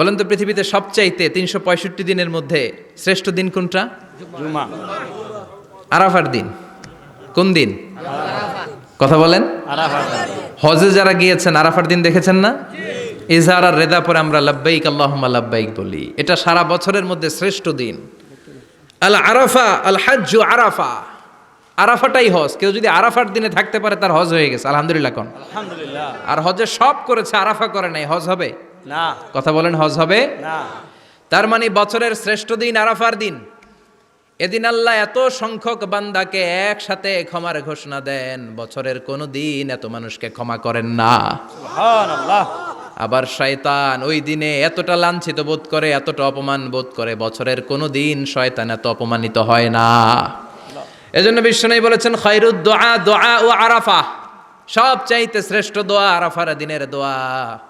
বলেন তো পৃথিবীতে সবচাইতে তিনশো পঁয়ষট্টি দিনের মধ্যে শ্রেষ্ঠ দিন কোনটা? আরাফার দিন। কোন দিন? কথা বলেন। হজে যারা গিয়েছেন আরাফার দিন দেখেছেন না? ইজহার আর রেদা পরে আমরা লাব্বাইক আল্লাহুম্মা লাব্বাইক বলি। এটা সারা বছরের মধ্যে শ্রেষ্ঠ দিন। আল আরাফা আল হাজ্জু আরাফা। আরাফাটাই হজ। কেউ যদি আরাফার দিনে থাকতে পারে তার হজ হয়ে গেছে। আলহামদুলিল্লাহ কোন। আলহামদুলিল্লাহ। আর হজে সব করেছে আরাফা করে নাই। হজ হবে? না। কথা বলেন হজ হবে? না। তার মানে বছরের শ্রেষ্ঠ দিন আরাফার দিন। এদিন আল্লাহ এত সংখ্যক বান্দাকে একসাথে ক্ষমার ঘোষণা দেন বছরের কোনো দিন এত মানুষকে ক্ষমা করেন না। আবার শয়তান ওই দিনে এতটা লাঞ্ছিত বোধ করে এতটা অপমান বোধ করে বছরের কোনো দিন শয়তান এত অপমানিত হয় না। এজন্য বিশ্বনবী বলেছেন খৈরুদ দোয়া দোয়া ও আরাফা সব চাইতে শ্রেষ্ঠ দোয়া আরাফার দিনের দোয়া।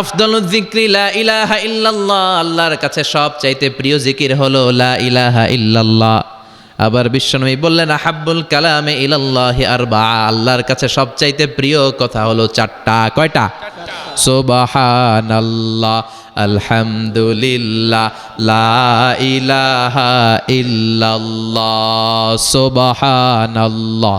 আফদলুল যিকরি লা ইলাহা ইল্লাল্লাহ, আল্লাহর কাছে সব চাইতে প্রিয় জিকির হলো লা ইলাহা ইল্লাল্লাহ। আবার বিশ্বনবী বললেন, আহাব্বুল কালামে ইলাল্লাহি আরবা আল্লাহর কাছে সব চাইতে প্রিয় কথা হলো চারটা, কয়টা? সুবহানাল্লাহ, আলহামদুলিল্লাহ, লা ইলাহা ইল্লাল্লাহ, সুবহানাল্লাহ।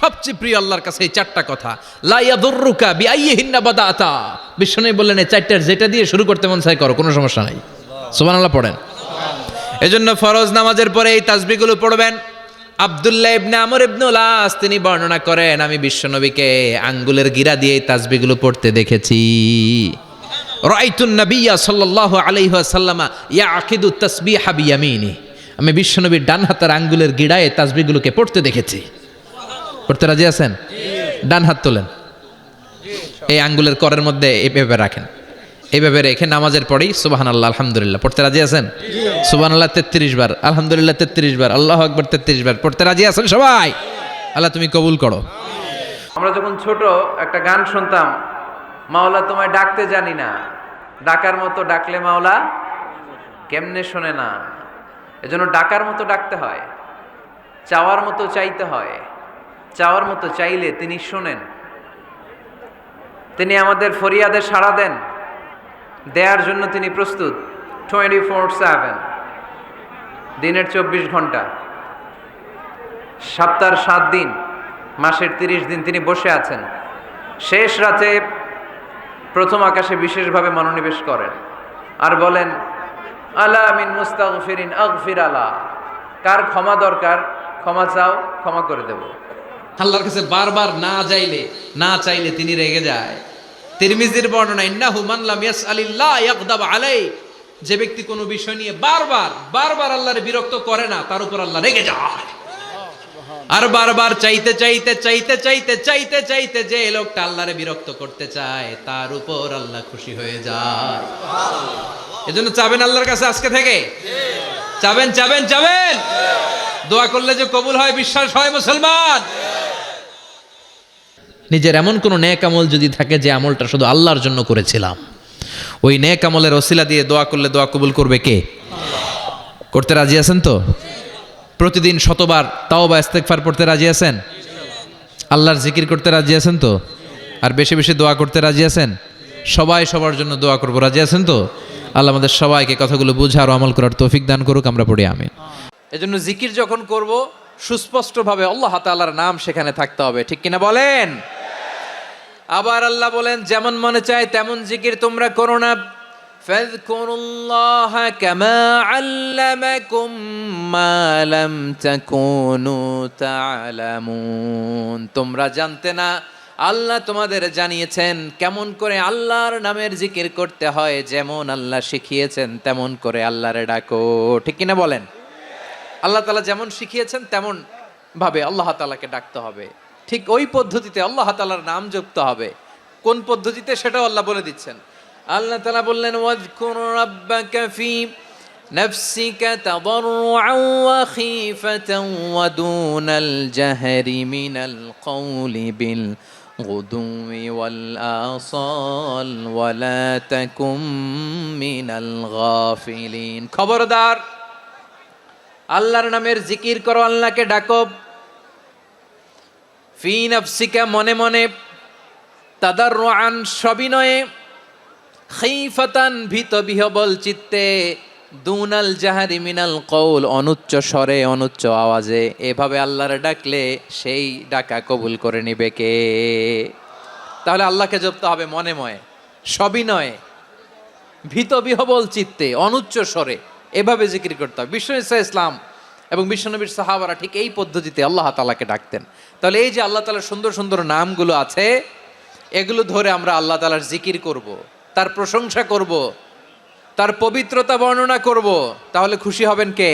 সবচেয়ে প্রিয় আল্লাহর কাছে এই চারটা কথা। লাইয়াদুররুকা বিআইয়িহিন্না বাদাতা। বিশ্বনবী বললেন, এই চারটার যেটা দিয়ে শুরু করতে মন চাই করো, কোনো সমস্যা নাই। সুবহানাল্লাহ পড়েন। এজন্য ফরজ নামাজের পরে এই তাসবিহগুলো পড়বেন। আব্দুল্লাহ ইবনে আমর ইবনুল আস তিনি বর্ণনা করেন, আমি বিশ্বনবীকে আঙ্গুলের গিরা দিয়ে এই তাসবিহগুলো পড়তে দেখেছি। রাইতুন নবিয়া সাল্লাল্লাহু আলাইহি ওয়াসাল্লামা, ইয়াকিদু তাসবিহা বিয়ামিনি। আমি বিশ্বনবীর ডান হাতের আঙ্গুলের গিড়ায় এই তাসবিহগুলোকে পড়তে দেখেছি। পড়তে রাজি আছেন? ডান হাত তোলেন। এই আঙ্গুলের করের মধ্যে এইভাবে রাখেন। এইভাবে রেখে নামাজের পরেই সুবাহান আল্লাহ আলহামদুলিল্লাহ। পড়তে রাজি আছেন? সুবাহান আল্লাহ তেত্রিশ বার। আলহামদুলিল্লাহ, তেত্রিশ বার। আল্লাহ আকবর, তেত্রিশ বার। পড়তে রাজি আছেন সবাই? আল্লাহ তুমি কবুল করো। আমরা যখন ছোট, একটা গান শুনতাম, মাওলা তোমায় ডাকতে জানি না। ডাকার মতো ডাকলে মাওলা কেমনে শোনে না। এজন্য ডাকার মতো ডাকতে হয়। চাওয়ার মতো চাইতে হয়। চাওয়ার মতো চাইলে তিনি শোনেন। তিনি আমাদের ফরিয়াদে সাড়া দেন। দেয়ার জন্য তিনি প্রস্তুত। টোয়েন্টি ফোর সেভেন দিনের চব্বিশ ঘণ্টা। সপ্তাহের সাত দিন। মাসের তিরিশ দিন তিনি বসে আছেন। শেষ রাতে প্রথম আকাশে বিশেষভাবে মনোনিবেশ করেন। আর বলেন, আলা মিন মুস্তাগফিরিন আগফির আলা। কার ক্ষমা দরকার, ক্ষমা চাও, ক্ষমা করে দেব। আল্লাহর কাছে বারবার না চাইলে না চাইলে তিনি রেগে যায়। তিরমিজির বর্ণনা, ইন্নাহু মান লাম ইয়াসআলিল্লাহ ইয়াগদাব আলাই। যে ব্যক্তি কোনো বিষয় নিয়ে বারবার বারবার আল্লাহর বিরক্ত করে না, তার উপর আল্লাহ রেগে যায়। আর বারবার চাইতে চাইতে চাইতে চাইতে চাইতে চাইতে যে লোকটা আল্লাহরে বিরক্ত করতে চায়, তার উপর আল্লাহ খুশি হয়ে যায়। এজন্য চাবেন আল্লাহর কাছে আজকে থেকে? চাবেন চাবেন চাবেন? দোয়া করলে যে কবুল হয়, বিশ্বাস হয় মুসলমান? নিজের এমন কোনো নেক আমল যদি থাকে যে আমলটা শুধু আল্লাহর জন্য করেছিলাম। ওই নেক আমলের ওসিলা দিয়ে দোয়া করলে দোয়া কবুল করবে কে? করতে রাজি আছেন তো? প্রতিদিন শতবার তাও বা ইস্তেকফার পড়তে রাজি আছেন? আল্লাহর জিকির করতে রাজি আছেন তো? আর বেশি বেশি দোয়া করতে রাজি আছেন? সবাই সবার জন্য দোয়া করব, রাজি আছেন তো? আল্লাহ আমাদের সবাইকে কথাগুলো বুঝার আমল করার তৌফিক দান করুক, আমরা পড়ি আমি এজন্য জিকির যখন করব, সুস্পষ্টভাবে আল্লাহ তাআলার নাম সেখানে থাকতে হবে, ঠিক কিনা বলেন? আবার আল্লাহ বলেন যেমন মনে চায় তেমন জিকির তোমরা করো না فاذكروا الله كما علمكم ما لم تكونوا تعلمون তোমরা জানতে না আল্লাহ তোমাদের জানিয়েছেন কেমন করে আল্লাহর নামের জিকির করতে হয় যেমন আল্লাহ শিখিয়েছেন তেমন করে আল্লাহরে ডাকো ঠিক কিনা বলেন আল্লাহ তালা যেমন শিখিয়েছেন তেমন ভাবে আল্লাহ তালাকে ডাকতে হবে ঠিক ওই পদ্ধতিতে আল্লাহ তালার নাম জপতে হবে কোন পদ্ধতিতে সেটাও আল্লাহ বলে দিচ্ছেন আল্লাহ তালা বললেন ওয়াজকুর রাব্বাকা ফি نفسك تضرعا وخيفة ودون الجهر من القول بالغدو والآصال ولا تكن من الغافلين খবরদার আল্লাহর নামের জিকির করো আল্লাহকে ডাকো ফি নফসিকা মনে মনে তাদার রান সবিনয়ে, খিফাতান ভীত বিহবল চিত্তে, দুনাল জাহারি মিনাল কৌল অনুচ্চ স্বরে, অনুচ্চ আওয়াজে। এভাবে আল্লাহরে ডাকলে সেই ডাকা কবুল করে নিবে কে? তাহলে আল্লাহকে জপতে হবে মনে ময়ে, সবিনয়ে ভীত বিহবল চিত্তে, অনুচ্চ স্বরে। এভাবে জিকির করতে হবে। বিশ্ব ইসলাম এবং বিশ্বনবীর সাহাবারা ঠিক এই পদ্ধতিতে আল্লাহ তালাকে ডাকতেন তাহলে এই যে আল্লাহ তালার সুন্দর সুন্দর নামগুলো আছে, এগুলো ধরে আমরা আল্লাহ তালার জিকির করব। তার প্রশংসা করব। তার পবিত্রতা বর্ণনা করব। তাহলে খুশি হবেন কে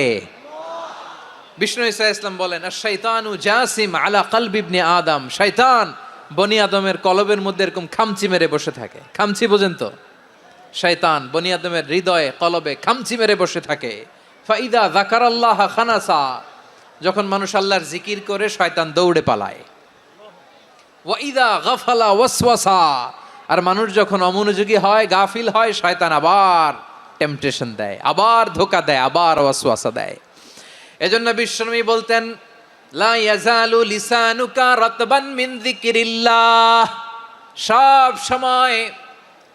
বিষ্ণু ইসা ইসলাম বলেন শৈতানু জাসিম আলা কালবিবনে আদম শৈতান বনি আদমের কলবের মধ্যে এরকম খামচি মেরে বসে থাকে খামচি বোঝেন তো শয়তান বনি আদমের হৃদয়ে কলবে খামচি মেরে বসে থাকে ফাইদা জাকার আল্লাহ খানাসা, যখন মানুষ আল্লাহর জিকির করে, শয়তান দৌড়ে পালায়। ওয়াইদা গাফালা ওয়াসওয়াসা, আর মানুষ যখন অমনোযোগী হয়, গাফিল হয়, শয়তান আবার টেম্পটেশন দেয়, আবার ধোকা দেয়, আবার ওয়াসওয়াসা দেয়। এজন্য বিশ্বনবী বলতেন, লা ইয়াজালু লিসানুকা রাতবান মিন যিকিরিল্লাহ। সব সময়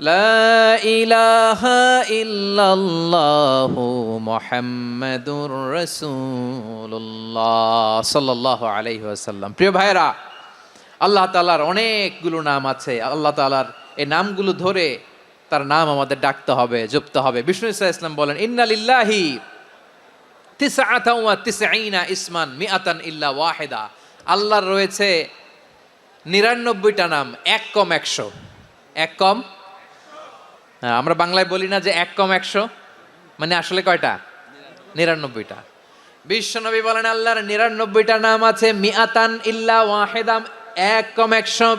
ইলাহা ইল্লাল্লাহু মুহাম্মাদুর রাসূলুল্লাহ সাল্লাল্লাহু আলাইহি ওয়াসাল্লাম। প্রিয় ভাইরা আল্লাহ তাআলার অনেকগুলো নাম আছে। আল্লাহ তাআলার এই নামগুলো ধরে তার নাম আমাদের ডাকতে হবে, জপতে হবে। বিষ্ণু ইসা ইসলাম বলেন ইন্নালিল্লাহি ইসমান মিআতান ইল্লা ওয়াহিদা। আল্লাহর রয়েছে নিরানব্বইটা নাম, এক কম একশো। এক কম আমরা বাংলায় বলি না যে এক কম একশো মানে আসলে কয়টা? নিরানব্বইটা। বিশ্বনবী বলেন, আল্লাহর নিরানব্বইটা নাম আছে মিয়াতান ইল্লা ওয়াহেদাম এক কম একশো।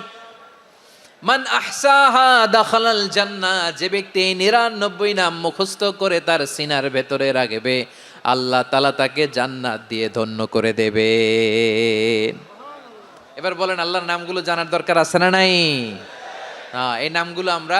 মান আহসাহা দাখালাল জান্নাহ যে ব্যক্তি নিরানব্বই নাম মুখস্থ করে তার সিনার ভেতরে রাখবে, আল্লাহ তালা তাকে জান্নাত দিয়ে ধন্য করে দেবে। এবার বলেন, আল্লাহর নামগুলো জানার দরকার আছে না নাই? হ্যাঁ এই নামগুলো আমরা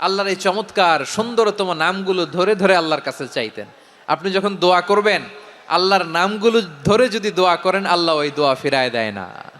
আল্লাহর এই চমৎকার, সুন্দরতম নামগুলো ধরে ধরে আল্লাহর কাছে চাইতেন। আপনি যখন দোয়া করবেন, আল্লাহর নামগুলো ধরে যদি দোয়া করেন, আল্লাহ ওই দোয়া ফিরায় দেয় না।